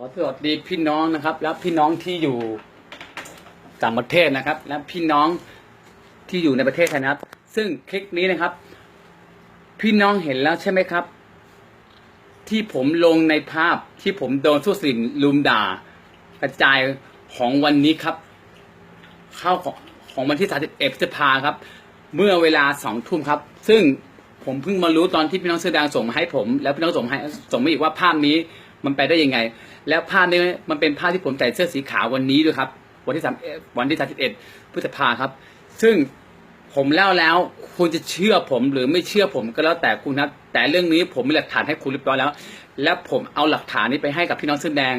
ขอสวัสดีพี่น้องนะครับ และพี่น้องที่อยู่ต่างประเทศนะครับ และพี่น้องที่อยู่ในประเทศไทยนะครับ ซึ่งคลิปนี้นะครับ พี่น้องเห็นแล้วใช่ไหมครับ ที่ผมลงในภาพที่ผมโดนสู้สินลุมด่า กระจายของวันนี้ครับ เข้าของของวันที่31พฤษภาครับ เมื่อเวลาสองทุ่มครับ ซึ่งผมเพิ่งมารู้ตอนที่พี่น้องเสื้อแดงส่งมาให้ผม แล้วพี่น้องส่งให้ส่งมาอีกว่าภาพนี้มันไปได้ยังไง แล้วภาพนี้มันเป็นภาพที่ผมใส่เสื้อสีขาววันนี้ด้วยครับ วันที่สามวันที่31พฤษภาครับ ซึ่งผมเล่าแล้ว คุณจะเชื่อผมหรือไม่เชื่อผมก็แล้วแต่คุณครับแต่เรื่องนี้ผมมีหลักฐานให้คุณเรียบร้อยแล้ว แล้วผมเอาหลักฐานนี้ไปให้กับพี่น้องเสื้อแดง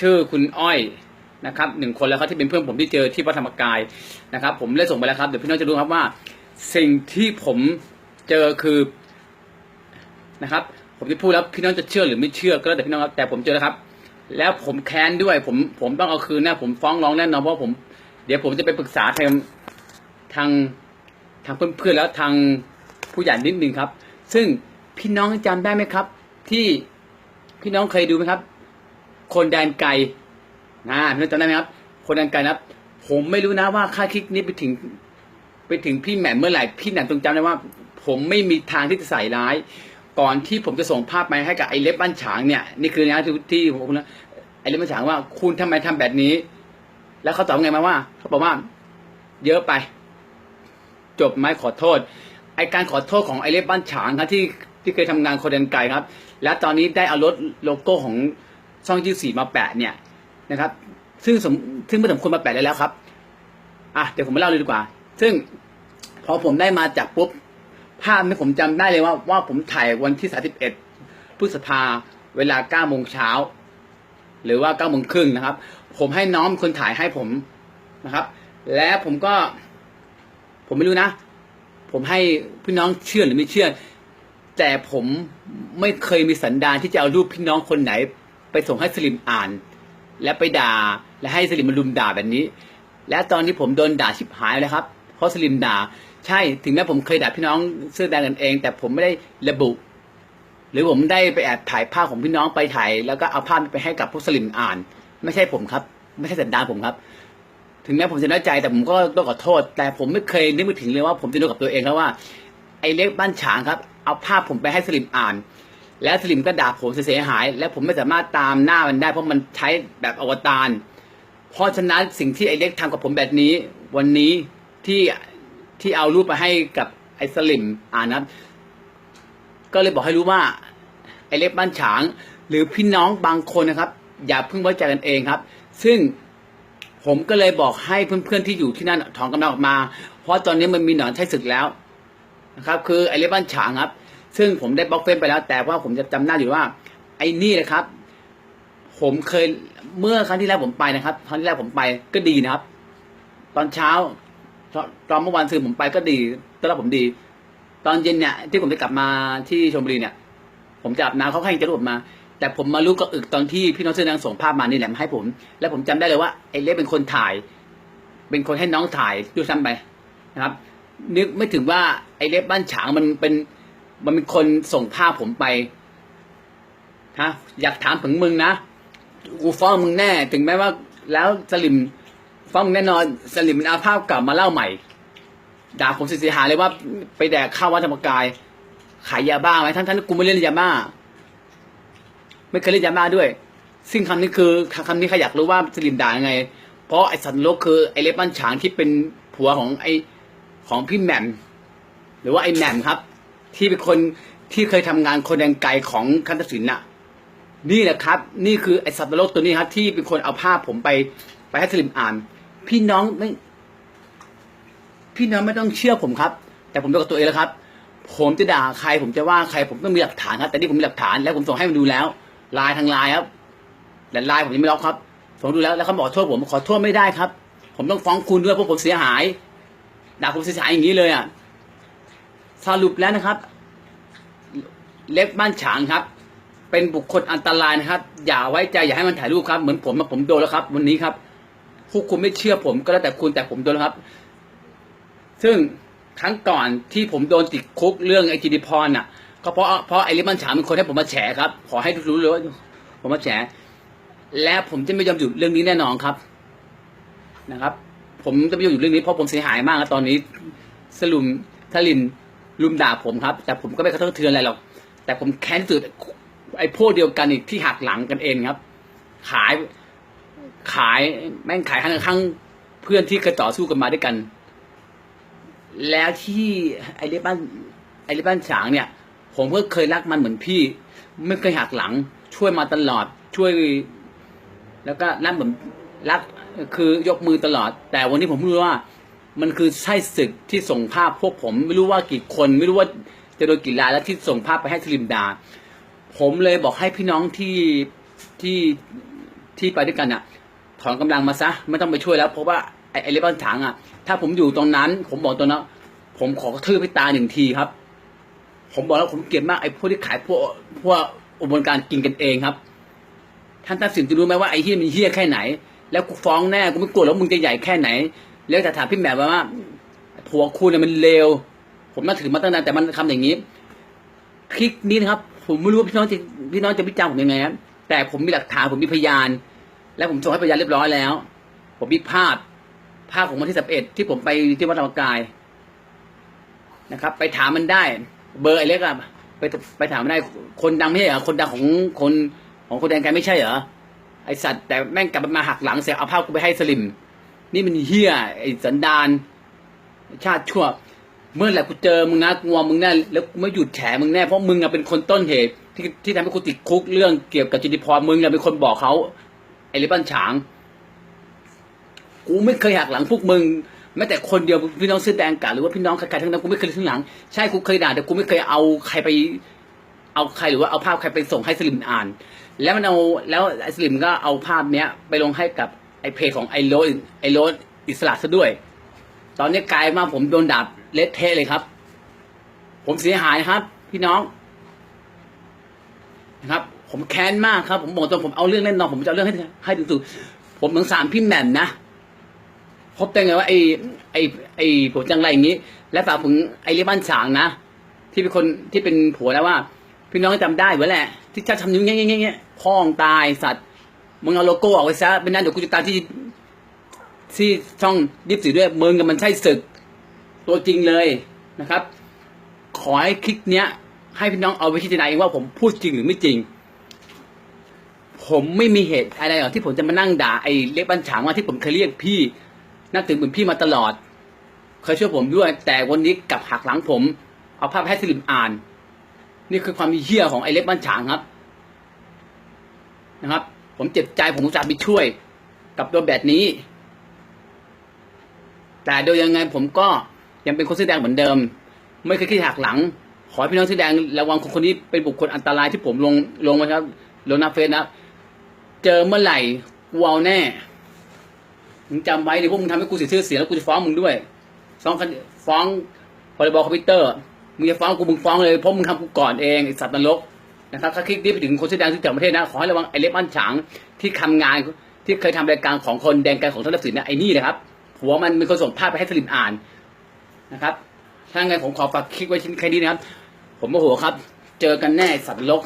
ชื่อคุณอ้อยนะครับหนึ่งคนแล้วครับที่เป็นเพื่อนผมที่เจอที่วัดธรรมกายนะครับ ผมได้ส่งไปแล้วครับเดี๋ยวพี่น้องจะรู้ครับว่า สิ่งที่ผมเจอคือนะครับ ผมจะพูดแล้วพี่น้องจะเชื่อหรือไม่เชื่อก็แล้วแต่พี่น้องครับแต่ผมเจอแล้วครับ แล้วผมแค้นด้วย ผมผมต้องเอาคืนนะผมฟ้องร้องแน่นอนเพราะผม เดี๋ยวผมจะไปปรึกษาทางทางทางเพื่อนๆแล้วทางผู้ใหญ่นิดนึงครับ ซึ่งพี่น้องจำได้ไหมครับ ที่พี่น้องเคยดูไหมครับ คนแดนไกลนะพี่น้องจำได้ไหมครับ คนแดนไกลนะครับ ผมไม่รู้นะว่าค่าคลิกนี้ไปถึง ไปถึงพี่แหม่มเมื่อไหร่พี่แหม่มต้องจำได้ว่า ผมไม่มีทางที่จะใส่ร้าย ก่อนที่ผมจะส่งภาพไปให้กับไอ้เล็บบ้านฉางเนี่ยนี่คือนะที่ที่ผมนะไอ้เล็บบ้านฉางว่าคุณทำไมทำแบบนี้ แล้วเขาตอบไงมาว่าเขาบอกว่า เยอะไป จบไหมขอโทษ ไอการขอโทษของไอเล็บบ้านฉางครับที่ที่เคยทำงานโคเดนไกครับ แล้วตอนนี้ได้เอารถโลโก้ของช่องยี่สี่มาแปะเนี่ยนะครับ ซึ่งสมซึ่งไม่สมควรมาแปะได้แล้วครับอะเดี๋ยวผมมาเล่าเลยดีกว่า ซึ่งพอผมได้มาจากปุ๊บ ภาพนี้ผมจำได้เลยว่าว่าผมถ่ายวันที่ 31 พฤษภาเวลา9โมงเช้า หรือว่า9โมงครึ่งนะครับ ผมให้น้องคนถ่ายให้ผมนะครับ และผมก็ ผมไม่รู้นะ ผมให้พี่น้องเชื่อหรือไม่เชื่อ แต่ผมไม่เคยมีสันดานที่จะเอารูปพี่น้องคนไหน ไปส่งให้สลิมอ่าน และไปด่า และให้สลิมมารุมด่าแบบนี้ และตอนนี้ผมโดนด่าชิบหายเลยครับ เพราะสลิมด่า ใช่ถึงแม้ผมเคยด่าพี่น้องเสื้อแดงกันเอง แต่ผมไม่ได้ระบุ หรือผมได้ไปแอบถ่ายภาพของพี่น้องไปถ่าย แล้วก็เอาภาพไปให้กับพวกสลิมอ่าน ไม่ใช่ผมครับ ไม่ใช่สันดานผมครับ ถึงแม้ผมจะน้อยใจแต่ผมก็ต้องขอโทษ แต่ผมไม่เคยนึกไปถึงเลยว่าผมจะโดนกับตัวเองแล้วว่า ไอ้เล็กบ้านฉางครับ เอาภาพผมไปให้สลิมอ่าน แล้วสลิมก็ด่าผมเสียหาย และผมไม่สามารถตามหน้ามันได้เพราะมันใช้แบบอวตารเพราะฉะนั้นสิ่งที่ไอ้เล็กทำกับผมแบบนี้ วันนี้ที่ ที่เอารูปไปให้กับไอ้สลิมอ่านนะครับก็เลยบอกให้รู้ว่า ไอ้เล็กบ้านฉาง หรือพี่น้องบางคนนะครับ อย่าเพิ่งไว้ใจกันเองครับ ซึ่งผมก็เลยบอกให้เพื่อนๆที่อยู่ที่นั่นถอนกำลังออกมา เพราะตอนนี้มันมีหนอนใช้ศึกแล้วนะครับ คือไอ้เล็บบ้านฉางครับ ซึ่งผมได้บล็อกเฟซไปแล้ว แต่ว่าผมจะจำหน้าอยู่ว่า ไอ้นี่นะครับ ผมเคยเมื่อครั้งที่แล้วผมไปนะครับครั้งที่แล้วผมไปก็ดีนะครับ ตอนเช้า ตอนเมื่อวานซืนผมไปก็ดีตอนแรกผมดี ตอนเย็นเนี่ยที่ผมจะกลับมาที่ชลบุรีเนี่ย ผมจะอาบน้ำเขาให้จะรูปมา แต่ผมมารู้ก็อึกตอนที่พี่น้องเสื้อแดงส่งภาพมานี่แหละมาให้ผม แล้วผมจำได้เลยว่าไอ้เล็กเป็นคนถ่าย เป็นคนให้น้องถ่ายด้วยซ้ำไปนะครับ นึกไม่ถึงว่าไอ้เล็บบ้านฉางมันเป็นมันเป็นคนส่งภาพผมไปฮะอยากถามถึงมึงนะกูฟ้องมึงแน่ ถึงแม้ว่าแล้วสลิม ฟ้องมึงแน่นอนสลิมมันเอาภาพกลับมาเล่าใหม่ ด่าผมเสียหายเลยว่าไปแดกข้าววัดธรรมกาย ขายยาบ้าไหมทั้งทั้งๆกูไม่เล่นยาบ้า ไม่เคยเล่นยาบ้าด้วย ซึ่งคำนี้คือคำนี้ใครอยากรู้ว่าสลิมด่ายังไง เพราะไอสัตว์นรกคือไอเล็บบ้านฉางที่เป็นผัวของไอของพี่แหม่มหรือว่าไอแหม่มครับ ที่เป็นคนที่เคยทำงานคนแดงไกลของคันทศิลป์น่ะ นี่แหละครับ นี่คือไอสัตว์นรกตัวนี้ครับ ที่เป็นคนเอาภาพผมไปไปให้สลิมอ่าน พี่น้องไม่ พี่น้องไม่ต้องเชื่อผมครับ แต่ผมเป็นกับตัวเองแล้วครับ ผมจะด่าใคร ผมจะว่าใคร ผมต้องมีหลักฐานครับ แต่นี่ผมมีหลักฐานแล้วผมส่งให้มันดูแล้วไลน์ทางไลน์ครับแต่ไลน์ผมยังไม่ล็อกครับผมดูแล้วแล้วเขาบอกโทษผมขอโทษไม่ได้ครับ ผมต้องฟ้องคุณด้วยเพราะผมเสียหายด่าผมเสียหายอย่างนี้เลยอะสรุปแล้วนะครับ เล็บบ้านฉางครับ เป็นบุคคลอันตรายนะครับ อย่าไว้ใจอย่าให้มันถ่ายรูปครับ เหมือนผมผมโดนแล้วครับ วันนี้ครับ พวกคุณไม่เชื่อผมก็แล้วแต่คุณแต่ผมโดนแล้วครับ ซึ่งครั้งก่อนที่ผมโดนติดคุกเรื่องไอจีดีพรน่ะ ก็เพราะเพราะไอริบันฉาเป็นคนให้ผมมาแฉครับ ขอให้รู้เลยผมมาแฉและผมจะไม่ยอมหยุดเรื่องนี้แน่นอนครับ นะครับ ผมจะไม่ยอมหยุดเรื่องนี้เพราะผมเสียหายมากแล้วตอนนี้ สลุมทลินลุมด่าผมครับ แต่ผมก็ไม่กระทบกระเทือนอะไรหรอกแต่ผมแค้นสุดไอ้พวกเดียวกันอีกที่หักหลังกันเองครับ ขาย ขายแม่งขายข้างข้างเพื่อนที่เคยต่อสู้กันมาด้วยกัน แล้วที่ไอ้เลบ้านไอ้เลบ้านฉางเนี่ย ผมก็เคยรักมันเหมือนพี่ ไม่เคยหักหลัง ช่วยมาตลอดช่วย แล้วก็รักเหมือนรักคือยกมือตลอด แต่วันนี้ผมไม่รู้ว่า มันคือใช่ศึกที่ส่งภาพพวกผม ไม่รู้ว่ากี่คน ไม่รู้ว่าจะโดนกี่รายแล้วที่ส่งภาพไปให้สลิมดา ผมเลยบอกให้พี่น้องที่ที่ที่ไปด้วยกันอะ ถอนกำลังมาซะไม่ต้องไปช่วยแล้วเพราะว่าไอ้ไอ้เล็บบ้านถางอะ ถ้าผมอยู่ตรงนั้น ผมบอกตรงนั้นผมขอกระทืบให้ตาหนึ่งทีครับ ผมบอกแล้วผมเกลียดมากไอ้พวกที่ขายพวกพวกอุบลการกินกันเองครับ ท่านตัดสินจะรู้ไหมว่าไอ้เฮี้ยมันเฮี้ยแค่ไหน แล้วกูฟ้องแน่กูไม่กลัวแล้วมึงจะใหญ่แค่ไหน แล้วแต่ถามพี่แหม่มว่าผัวคุณเนี่ยมันเลวผมน่าถือมาตั้งนานแต่มันทำอย่างนี้คลิปนี้นะครับ ผมไม่รู้ว่าพี่น้องจะพี่น้องจะวิจารณ์ผมยังไงครับแต่ผมมีหลักฐานผมมีพยาน และผมส่งให้พยานเรียบร้อยแล้ว ผมมีภาพภาพของวันที่สิบเอ็ดที่ผมไปที่วัดธรรมกายนะครับ ไปถามมันได้ เบอร์ไอ้เล็กอะไปไปถามมันได้ คนดังไม่ใช่เหรอคนดังของคนของคนแดนไกลไม่ใช่เหรอไอสัตว์แต่แม่งกลับมาหักหลังเสียเอาภาพกูไปให้สลิม นี่มันเฮี้ยไอสันดานชาติชั่ว เมื่อไหร่กูเจอมึงนะกลัวมึงแน่แล้วกูไม่หยุดแฉมึงแน่เพราะมึงอะเป็นคนต้นเหตุที่ที่ทำให้กูติดคุกเรื่องเกี่ยวกับจิติพรมึงอะเป็นคนบอกเขา ไอ้ลิปันฉาง กูไม่เคยหักหลังพวกมึงแม้แต่คนเดียวพี่น้องเสื้อแดงกาหรือว่าพี่น้องใครๆทั้งนั้นกูไม่เคยทิ้งหลังใช่กูเคยด่าแต่กูไม่เคยเอาใครไป เอาใครหรือว่าเอาภาพใครไปส่งให้สลิมอ่าน แล้วมันเอาแล้วไอ้สลิมก็เอาภาพเนี้ย ไปลงให้กับไอ้เพจของไอ้โรสไอ้โรสอิสระซะด้วย ตอนนี้กลายมาผมโดนด่าเละเทะเลยครับ ผมเสียหายครับ พี่น้องนะครับ ผมแค้นมากครับ ผมบอกตรงผมเอาเรื่องแน่นอนผมจะเอาเรื่องให้ให้ถึงสุดผมสงสารพี่แหม่มนะพบแต่ไงว่าไอ้ไอ้ไอ้ผัวจังไรอย่างนี้ และฝากถึงไอ้เรียบ้านฉางนะที่เป็นคนที่เป็นผัวแล้วว่า พี่น้องจำได้ไว้แหละ ที่ชาติทำนิ้วเงี้ยเงี้ยเงี้ยพ่องตายสัตว์มึงเอาโลโก้ออกไปซะเป็นนั้นเดี๋ยวกูจะตามที่ที่ช่องยิบสีด้วยมึงกับมันใช่ศึก ตัวจริงเลยนะครับ ขอให้คลิปเนี้ย ให้พี่น้องเอาไปพิจารณาเองว่าผมพูดจริงหรือไม่จริง ผมไม่มีเหตุอะไรหรอกที่ผมจะมานั่งด่าไอ้เล็กบัญฉางว่าที่ผมเคยเรียกพี่นับถือเหมือนพี่มาตลอด เคยช่วยผมด้วย แต่วันนี้กลับหักหลังผม เอาภาพให้สลิมอ่าน นี่คือความเหี้ยของไอ้เล็กบัญฉางครับ นะครับ ผมเจ็บใจผมอุตส่าห์ไปช่วย กับตัวแบบนี้ แต่โดยยังไงผมก็ยังเป็นคนเสื้อแดงเหมือนเดิม ไม่เคยคิดหักหลัง ขอให้พี่น้องเสื้อแดงระวังคนคนนี้เป็นบุคคลอันตรายที่ผมลงลงไว้ครับลงหน้าเฟซนะ เจอเมื่อไหร่กูเอาแน่มึงจำไว้ดิพวกมึงทำให้กูเสียชื่อเสียงแล้วกูจะฟ้องมึงด้วยฟ้องคดีฟ้องพรบคอมพิวเตอร์มึงจะฟ้องกูมึงฟ้องเลยเพราะมึงทำกูก่อนเองไอสัตว์นรกนะครับถ้าคลิปนี้ไปถึงคนเสื้อแดงที่ต่างประเทศนะขอให้ระวังไอเล็บอันฉางที่ทำงานที่เคยทำรายการของคนแดงกันของท่านทักษิณนะไอ้นี่นะครับหัวมันมีคนส่งภาพไปให้สลิมอ่านนะครับถ้าไงผมขอฝากคลิปไว้ชิ้นแค่นี้นะครับ ผมโมโหครับ เจอกันแน่สัตว์นรก